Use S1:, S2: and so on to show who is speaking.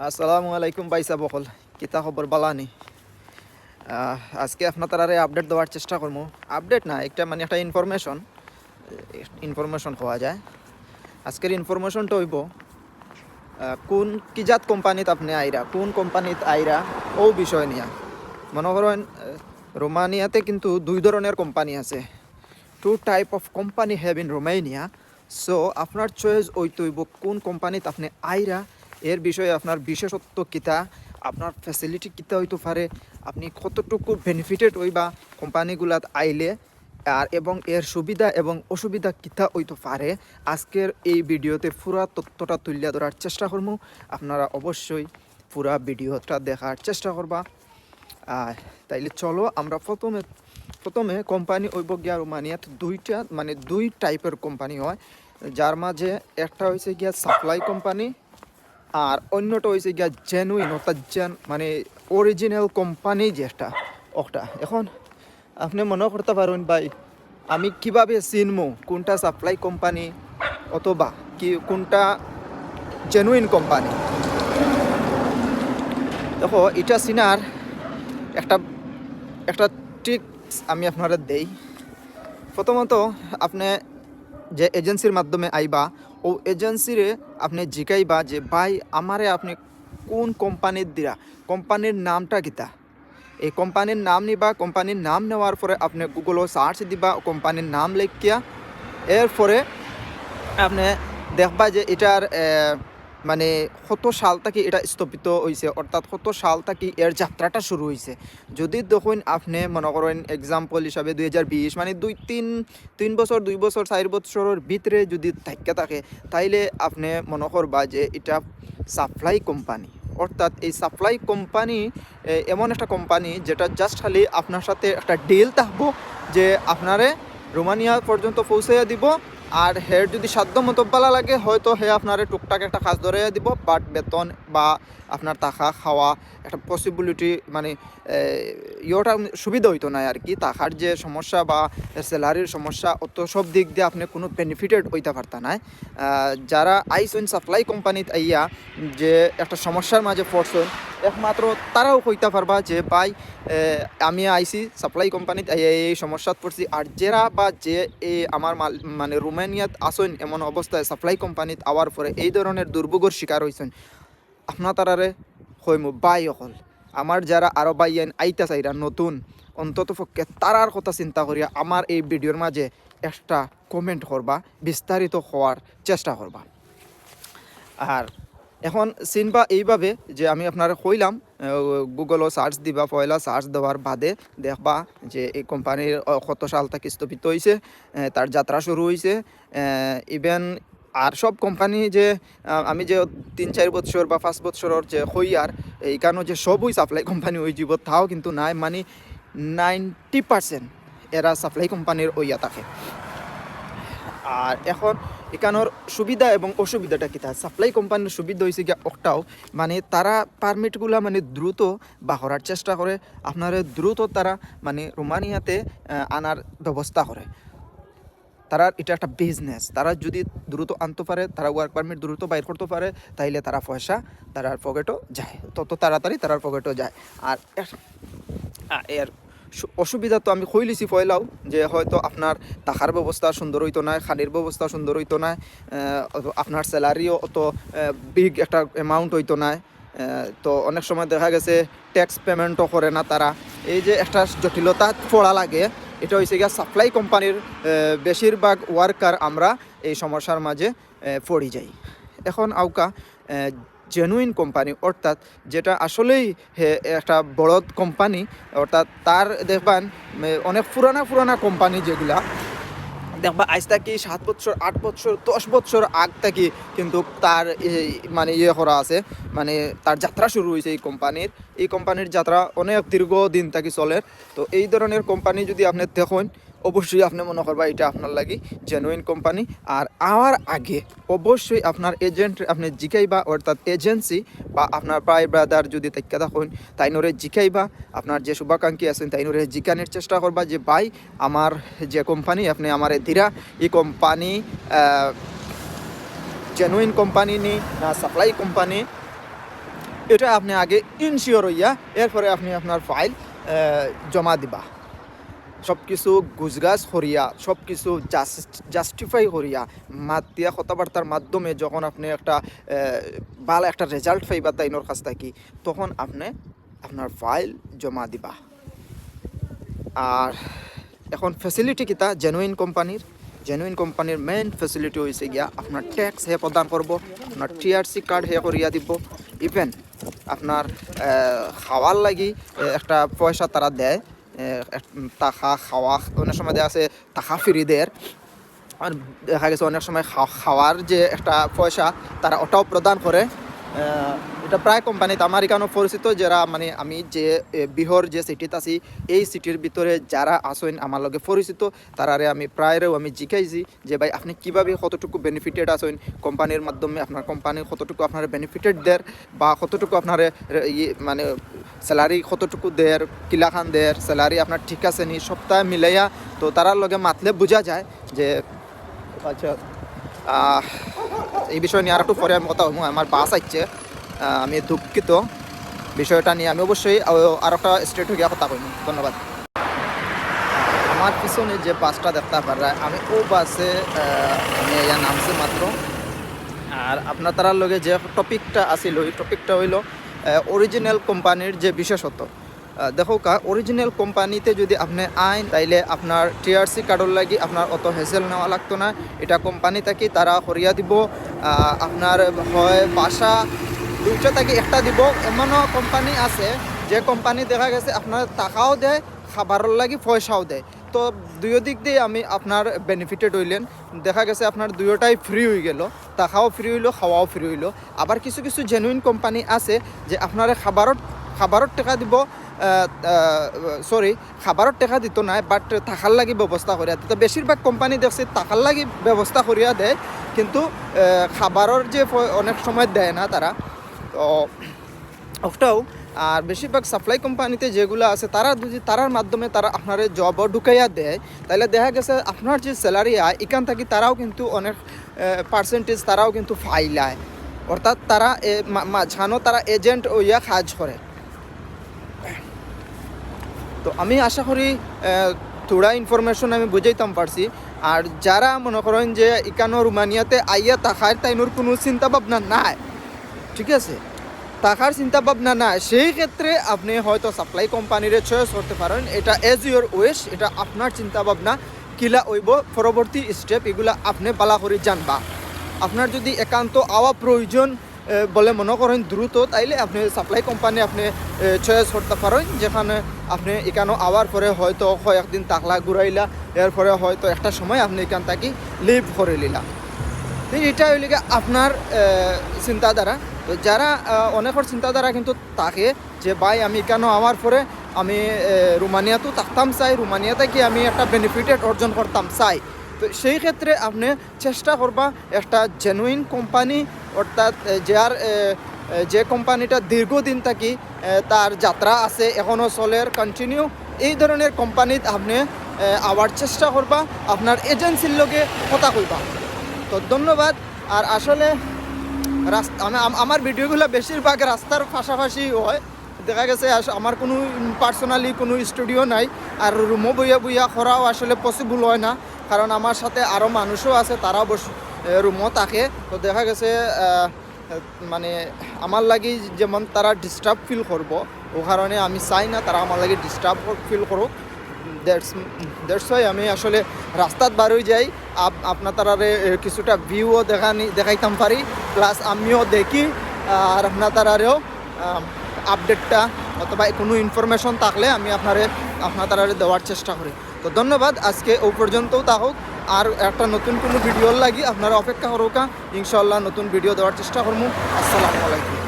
S1: আসসালামু আলাইকুম বাইসা বকল, কিতা খবর বালানি? আজকে আপনার আপডেট দেওয়ার চেষ্টা করব আপডেট না, একটা মানে একটা ইনফরমেশন ইনফরমেশন পাওয়া যায়। আজকের ইনফরমেশনটা হইব কোন কিজাত কোম্পানিত আপনি আইরা, কোন কোম্পানিত আইরা, ও বিষয় নিয়ে। মনে করেন রোমানিয়াতে কিন্তু দুই ধরনের কোম্পানি আছে। Two type of company have in Romania so আপনার চয়েস ওই তৈব কোন কোম্পানিতে আপনি আইরা এর বিষয়ে আপনার বিশেষত্ব কিতা আপনার ফ্যাসিলিটি কিতা হইতে পারে, আপনি কতটুকু বেনিফিটেড হইবা কোম্পানিগুলাত আইলে, আর এবং এর সুবিধা এবং অসুবিধা কিতা হইতে পারে, আজকের এই ভিডিওতে পুরা তথ্যটা তুলিয়া ধরার চেষ্টা করব আপনারা অবশ্যই পুরা ভিডিওটা দেখার চেষ্টা করবা। তাইলে চলো আমরা প্রথমে প্রথমে কোম্পানি ওইব গিয়া রোমানিয়াত দুইটা মানে দুই টাইপের কোম্পানি হয়। যার মাঝে একটা হয়েছে গিয়া সাপ্লাই কোম্পানি আর অন্যটা হয়েছে গিয়া জেনুইন অর্থাৎ জেন মানে অরিজিনাল কোম্পানি যেটা, ওটা। এখন আপনি মনে করতে পারেন ভাই, আমি কীভাবে চিনমু কোনটা সাপ্লাই কোম্পানি অথবা কি, কোনটা জেনুইন কোম্পানি দেখো, এটা চিনার একটা একটা ট্রিক্স আমি আপনারা দেই। প্রথমত, আপনি যে এজেন্সির মাধ্যমে আইবা ও এজেন্সিরে আপনি জিকাইবা যে, ভাই, আমারে আপনি কোন কোম্পানির দিরা? কোম্পানির নামটা কিতা এই কোম্পানির নাম নিবা, কোম্পানির নাম নেওয়ার পরে আপনি গুগলও সার্চ দিবা, কোম্পানির নাম লেখিয়া। এরপরে আপনি দেখবা যে এটার মানে কত সাল থেকে এটা স্থাপিত হয়েছে অর্থাৎ কত সাল থেকে এর যাত্রাটা শুরু হয়েছে যদি দেখুন আপনি মনে করেন এক্সাম্পল হিসাবে দুই হাজার বিশ মানে দুই, তিন তিন বছর দুই বছর চার বছরের ভিতরে যদি থাকে থাকে, তাইলে আপনি মনে করবা যে এটা সাপ্লাই কোম্পানি অর্থাৎ এই সাপ্লাই কোম্পানি এমন একটা কোম্পানি যেটা জাস্ট খালি আপনার সাথে একটা ডিল থাকব যে আপনারে রোমানিয়া পর্যন্ত পৌঁছাইয়া দিব আর হের যদি সাধ্য মতো পালা লাগে, হয়তো হে আপনারে টুকটাক একটা কাজ ধরে দিব, বাট বেতন বা আপনার টাকা খাওয়া একটা পসিবিলিটি মানে ইয়েটা সুবিধা হইতো না আর কি। টাকার যে সমস্যা বা স্যালারির সমস্যা, অত সব দিক দিয়ে আপনি কোনো বেনিফিটেড হইতে পারতা না। যারা আইসন সাপ্লাই কোম্পানিত আইয়া যে একটা সমস্যার মাঝে পড়ছেন, একমাত্র তারাও কইতে পারবা যে, ভাই আমি আইসি সাপ্লাই কোম্পানিত এই সমস্যাত পড়ছি। আর যারা বা যে এই আমার মানে রোমানিয়াত আসন এমন অবস্থায় সাপ্লাই কোম্পানিত আওয়ার পরে এই ধরনের দুর্ভোগের শিকার হয়েছেন আপনার তারারে হইমু বাই অকল, আমার যারা আরও বাইয়ান আইতা চাইরা নতুন, অন্তত পক্ষে তারার কথা চিন্তা করিয়া আমার এই ভিডিওর মাঝে একটা কমেন্ট করবা, বিস্তারিত হওয়ার চেষ্টা করবা। আর এখন চিনবা এইভাবে যে আমি আপনারা কইলাম গুগলও সার্চ দিবা, পয়লা সার্চ দেওয়ার বাদে দেখবা যে এই কোম্পানির কত সাল থেকে স্থাপিত হয়েছে তার যাত্রা শুরু হয়েছে ইভেন আর সব কোম্পানি যে আমি যে তিন চার বছর বা পাঁচ বছরের যে হই হইয়ার এইখানেও যে সবই সাপ্লাই কোম্পানি ওই জীব তাও কিন্তু নাই মানে নাইনটি পার্সেন্ট এরা সাপ্লাই কোম্পানির ওইয়া থাকে। আর এখন এখানোর সুবিধা এবং অসুবিধাটা কি? তা সাপ্লাই কোম্পানির সুবিধা হয়েছে গিয়া একটাও মানে তারা পারমিটগুলা মানে দ্রুত বাহরার চেষ্টা করে। আপনার দ্রুত তারা মানে রোমানিয়াতে আনার ব্যবস্থা করে। তারা এটা একটা বিজনেস তারা যদি দ্রুত আনতে পারে, তারা ওয়ার্ক পারমিট দ্রুত বাইর করতে পারে, তাইলে তারা পয়সা তারার পকেটও যায়। তত তাড়াতাড়ি তারার পকেটও যায়। আর এর- অসুবিধা তো আমি কইলিছি পয়লাও যে হয়তো আপনার টাকার ব্যবস্থা সুন্দর হইতো না খানির ব্যবস্থা সুন্দর হইতো না আপনার স্যালারিও অত বিগ একটা অ্যামাউন্ট হইতো না তো অনেক সময় দেখা গেছে ট্যাক্স পেমেন্টও করে না তারা এই যে একটা জটিলতা পড়া লাগে, এটা হয়েছে গিয়া সাপ্লাই কোম্পানির বেশিরভাগ ওয়ার্কার আমরা এই সমস্যার মাঝে পড়ি যাই। এখন আউকা জেনুইন কোম্পানি অর্থাৎ যেটা আসলেই একটা বড় কোম্পানি অর্থাৎ তার দেখবেন অনেক পুরানা পুরানা কোম্পানি যেগুলা, দেখবা আজ থাকি সাত বছর, আট বছর, দশ বছর আগ থাকি কিন্তু তার মানে ইয়ে করা আছে মানে তার যাত্রা শুরু হয়েছে এই কোম্পানির এই কোম্পানির যাত্রা অনেক দীর্ঘ দিন থাকি চলে। তো এই ধরনের কোম্পানি যদি আপনি দেখুন অবশ্যই আপনি মনে করবা এটা আপনার লাগি জেনুইন কোম্পানি আর আমার আগে অবশ্যই আপনার এজেন্ট আপনি জিকাইবা, অর্থাৎ এজেন্সি বা আপনার প্রায় ব্রাদার যদি তাইকা থাকুন, তাইনরে জিকাইবা। আপনার যে শুভাকাঙ্ক্ষী আছেন, তাইনরে জিকানের চেষ্টা করবা যে, ভাই, আমার যে কোম্পানি আপনি আমার দিরা। এই কোম্পানি জেনুইন কোম্পানি নি না সাপ্লাই কোম্পানি এটা আপনি আগে ইনশিওর হইয়া, এরপরে আপনি আপনার ফাইল জমা দিবা। সব কিছু গুজগাছ করিয়া সব কিছু জাস্টিফাই করিয়া মাত দিয়া কথাবার্তার মাধ্যমে যখন আপনি একটা ভালো একটা রেজাল্ট পাইবা তাইনোর কাছ থাকি, তখন আপনি আপনার ফাইল জমা দিবা। আর এখন ফেসিলিটি কিতা? জেনুইন কোম্পানির জেনুইন কোম্পানির মেইন ফেসিলিটি হয়েছে গিয়া আপনার ট্যাক্স হে প্রদান করব আপনার টিআরসি কার্ড হে করিয়া দিব। ইভেন আপনার খাওয়ার লাগি একটা পয়সা তারা দেয়। টাকা খাওয়া, অনেক সময় দেখা আছে টাকা ফিরি দেয় আর দেখা গেছে অনেক সময় খাও- খাওয়ার যে একটা পয়সা, তারা ওটাও প্রদান করে। এটা প্রায় কোম্পানিতে আমার এখানেও পরিচিত যারা মানে আমি যে বিহর যে সিটিতে আছি, এই সিটির ভিতরে যারা আসেন আমার লগে পরিচিত, তারারে আমি প্রায়রেও আমি জিজ্ঞাইছি যে, ভাই, আপনি কীভাবে কতটুকু বেনিফিটেড আছেন? কোম্পানির মাধ্যমে আপনার কোম্পানি কতটুকু আপনার বেনিফিটেড দেয়? বা কতটুকু আপনার মানে স্যালারি কতটুকু দেয়? কিলাখান দেয়? স্যালারি আপনার ঠিক আছে নি? সপ্তাহে মিলাইয়া, তো তারার লগে মাতলে বোঝা যায় যে আচ্ছা এই বিষয় নিয়ে আর একটু পরে আমি কথা বলব। আমার বাস আসছে। আমি দুঃখিত। বিষয়টা নিয়ে আমি অবশ্যই আর একটা স্টেট গিয়ে কথা কইনি ধন্যবাদ। আমার পিছনে যে বাসটা দেখতে পারা আমি ও বাসে আমি ইয়া নামছি মাত্র। আর আপনার তারার লগে যে টপিকটা আছিল, ওই টপিকটা হইল অরিজিনাল কোম্পানির যে বিশেষত্ব। দেখো কা অরিজিনাল কোম্পানিতে যদি আপনি আইন, তাইলে আপনার টিআরসি কার্ডর লাগি আপনার অত হেসেল নেওয়া লাগতো না। এটা কোম্পানি থাকি তারা করিয়া দিব। আপনার হয় বাসা, দুইটা থাকি একটা দিব। এমনও কোম্পানি আছে, যে কোম্পানি দেখা গেছে আপনার টাকাও দেয়, খাবারের লাগি পয়সাও দেয়। তো দুই দিক দিয়ে আমি আপনার বেনিফিটেড হইলেন দেখা গেছে আপনার দুয়োটাই ফ্রি হয়ে গেল। টাকাও ফ্রি হইল, খাওয়াও ফ্রি হইল। আবার কিছু কিছু জেনুইন কোম্পানি আছে, যে আপনার খাবারত খাবারত টাকা দিব সরি খাবারত টেকা দিত নাই বাট থাকার লাগি ব্যবস্থা করিয়া দিত বেশিরভাগ কোম্পানি দেখছি থাকার লাগি ব্যবস্থা করিয়া দেয়, কিন্তু খাবারের যে অনেক সময় দেয় না তারা তো ওটাও আর বেশিরভাগ সাপ্লাই কোম্পানিতে যেগুলো আছে তারা যদি তারার মাধ্যমে তারা আপনার জবও ঢুকাইয়া দেয় তাহলে দেখা গেছে আপনার যে স্যালারি আয় এখান থেকে তারাও কিন্তু অনেক পার্সেন্টেজ তারাও কিন্তু ফাইল আয়। অর্থাৎ তারা এ- মা- মাঝখানেও তারা এজেন্ট ইয়া কাজ করে তো আমি আশা করি থোড়া ইনফরমেশন আমি বুঝাইতাম পারছি। আর যারা মনে করেন যে ইকানো রুমানিয়াতে আইয়া তাকার তাইনোর কোনো চিন্তা ভাবনা নাই, ঠিক আছে? টাকার চিন্তা ভাবনা না সেই ক্ষেত্রে আপনি হয়তো সাপ্লাই কোম্পানিরে চয়েস করতে পারেন। এটা এজ ইউর ওয়েস এটা আপনার চিন্তা ভাবনা কিলা হইব, পরবর্তী স্টেপ এগুলা আপনি পালা করে জানবা। আপনার যদি একান্ত আওয়া প্রয়োজন বলে মনে করেন দ্রুত তাইলে আপনি সাপ্লাই কোম্পানি আপনি চয়েস করতে পারেন যেখানে আপনি এখানে আওয়ার পরে হয়তো কয়েকদিন তাকলা ঘুরাইলা এরপরে হয়তো একটা সময় আপনি এখান থাকি লিভ করে নিলা এটা হইলে আপনার চিন্তাধারা। তো যারা অনেকের চিন্তাধারা কিন্তু তাকে যে ভাই আমি কেন আমার পরে আমি আহ, রোমানিয়াতো থাকতাম চাই রোমানিয়াতে কি আমি একটা বেনিফিটেড অর্জন করতাম চাই। তো সেই ক্ষেত্রে আপনি চেষ্টা করবা একটা জেনুইন কোম্পানি অর্থাৎ যার যে কোম্পানিটা দীর্ঘদিন থাকি তার যাত্রা আছে এখনও চলের কন্টিনিউ এই ধরনের কোম্পানিত আপনি আবার চেষ্টা করবা আপনার এজেন্সির লগে কথা কইবা। তো ধন্যবাদ। আর আসলে রাস্তা আমি, আম- আমার ভিডিওগুলো বেশিরভাগ রাস্তার পাশাপাশি হয়। দেখা গেছে আমার কোনো পার্সোনালি কোনো স্টুডিও নাই। আর রুমও বইয়া বইয়া করাও আসলে পসিবল হয় না। কারণ আমার সাথে আরও মানুষও আছে, তারাও বস রুমও থাকে। তো দেখা গেছে মানে আমার লাগি যেমন তারা ডিস্টার্ব ফিল করব, ও কারণে আমি চাই না তারা আমার লাগি ডিস্টার্ব ফিল করুক। দ্যাটস দ্যাটস আমি আসলে রাস্তাত বারোই যাই, আপ, আপনার তারারে কিছুটা ভিউও দেখানি, দেখাইতাম পারি প্লাস আমিও দেখি, আর আপনার তারারেও আপডেটটা অথবা কোনো ইনফরমেশন থাকলে আমি আপনারে, আপনার তারারে দেওয়ার চেষ্টা করি। তো ধন্যবাদ, আজকে ও পর্যন্তও থাকুক। আর একটা নতুন কোনো ভিডিওর লাগি আপনারা অপেক্ষা করুকা ইনশাল্লাহ নতুন ভিডিও দেওয়ার চেষ্টা করব আসসালামু আলাইকুম।